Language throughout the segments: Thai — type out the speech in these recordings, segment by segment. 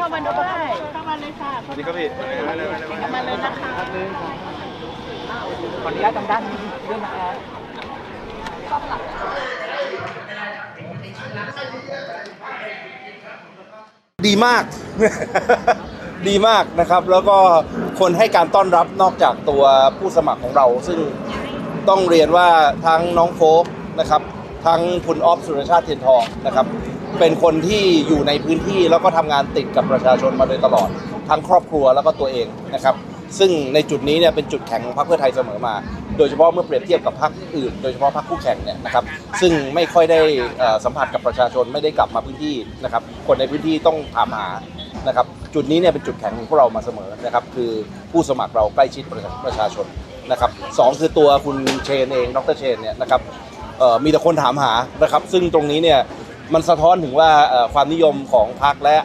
เข้ามาดูได้เข้ามาเลยค่ะสวัสดีครับพี่มาเลยมาเลยเข้ามาเลยนะคะขออนุญาตทางด้านนี้ด้วยนะครับดีมาก ดีมากนะครับ แล้วก็คนให้การต้อนรับนอกจากตัวผู้สมัครของเรา ซึ่งต้องเรียนว่าทั้งน้องโฟกนะครับ ทั้งคุณออฟสุรชาติเทียนทองนะครับ เป็นคนที่อยู่ในพื้นที่แล้วก็ทำงานติดกับประชาชนมาโดยตลอด ทั้งครอบครัวแล้วก็ตัวเองนะครับ ซึ่งในจุดนี้เนี่ยเป็นจุดแข็งของพรรคเพื่อไทยเสมอมา โดยเฉพาะเมื่อเปรียบเทียบกับพรรคอื่น โดยเฉพาะพรรคคู่แข่งเนี่ยนะครับ ซึ่งไม่ค่อยได้เอ่อสัมผัสกับประชาชนไม่ได้กลับมาพื้นที่นะครับ คนในพื้นที่ต้องถามหานะครับ จุดนี้เนี่ยเป็นจุดแข็งของพวกเรามาเสมอนะครับ คือผู้สมัครเราใกล้ชิดประชาประชาชนนะครับสองคือตัวคุณเชนเองดรเชนเนี่ยนะครับ เอ่อมีแต่คนถามหานะครับ ซึ่งตรงนี้เนี่ย มันสะท้อนถึงว่าความนิยมของพรรคและ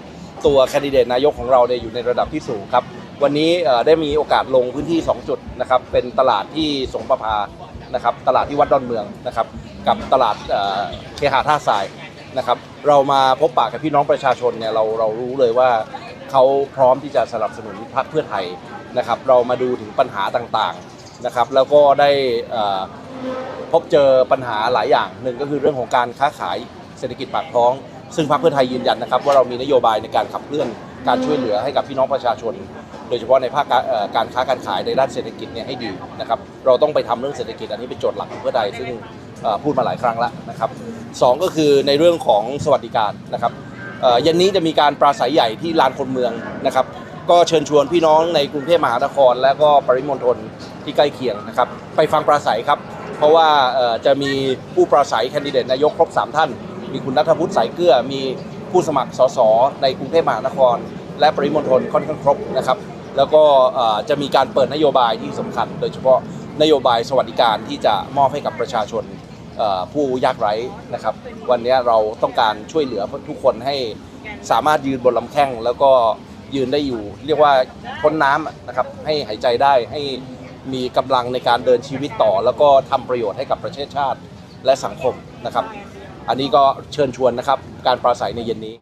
ตัวแคนดิเดตนายกของเราเนี่ยอยู่ในระดับที่สูงครับ วันนี้ได้มีโอกาสลงพื้นที่ 2 จุดนะครับ เป็นตลาดที่สงประพานะครับ ตลาดที่วัดดอนเมืองนะครับ กับตลาดเคหะท่าทรายนะครับ เรามาพบปะกับพี่น้องประชาชนเนี่ยเราเรารู้เลยว่าเขาพร้อมที่จะสนับสนุนพรรคเพื่อไทยนะครับ เรามาดูถึงปัญหาต่างๆนะครับ แล้วก็ได้พบเจอปัญหาหลายอย่างหนึ่งก็คือเรื่องของการค้าขาย ศรษฐกิจปากท้อง ซึ่งพรรคเพื่อไทยยืนยันนะครับ ว่าเรามีนโยบายในการขับเคลื่อนการช่วยเหลือให้กับพี่น้องประชาชน โดยเฉพาะในภาคการค้าการขายในด้านเศรษฐกิจเนี่ยให้ดีนะครับเราต้องไปทำเรื่องเศรษฐกิจอันนี้เป็นโจทย์หลักของเพื่อไทยซึ่งพูดมาหลายครั้งแล้วนะครับสองก็คือในเรื่องของสวัสดิการนะครับเย็นนี้จะมีการปราศัยใหญ่ที่ลานคนเมืองนะครับก็เชิญชวนพี่น้องในกรุงเทพมหานคร และก็ปริมณฑลที่ใกล้เคียงนะครับไปฟังปราศัยครับ เพราะว่าจะมีผู้ปราศัยแคนดิเดตนายกครบ 3 ท่าน มีคุณนัทวุฒิสายเกลือมีผู้สมัครสสในกรุงเทพมหานคร และปริมณฑลค่อนข้างครบนะครับ แล้วก็จะมีการเปิดนโยบายที่สำคัญ โดยเฉพาะนโยบายสวัสดิการที่จะมอบให้กับประชาชนผู้ยากไร้นะครับ วันนี้เราต้องการช่วยเหลือทุกคนให้สามารถยืนบนลำแข้ง แล้วก็ยืนได้อยู่ เรียกว่าพ้นน้ำนะครับให้หายใจได้ให้มีกำลังในการเดินชีวิตต่อ แล้วก็ทำประโยชน์ให้กับประเทศชาติและสังคมนะครับ อันนี้ก็เชิญชวนนะครับการปราศัยในเย็นนี้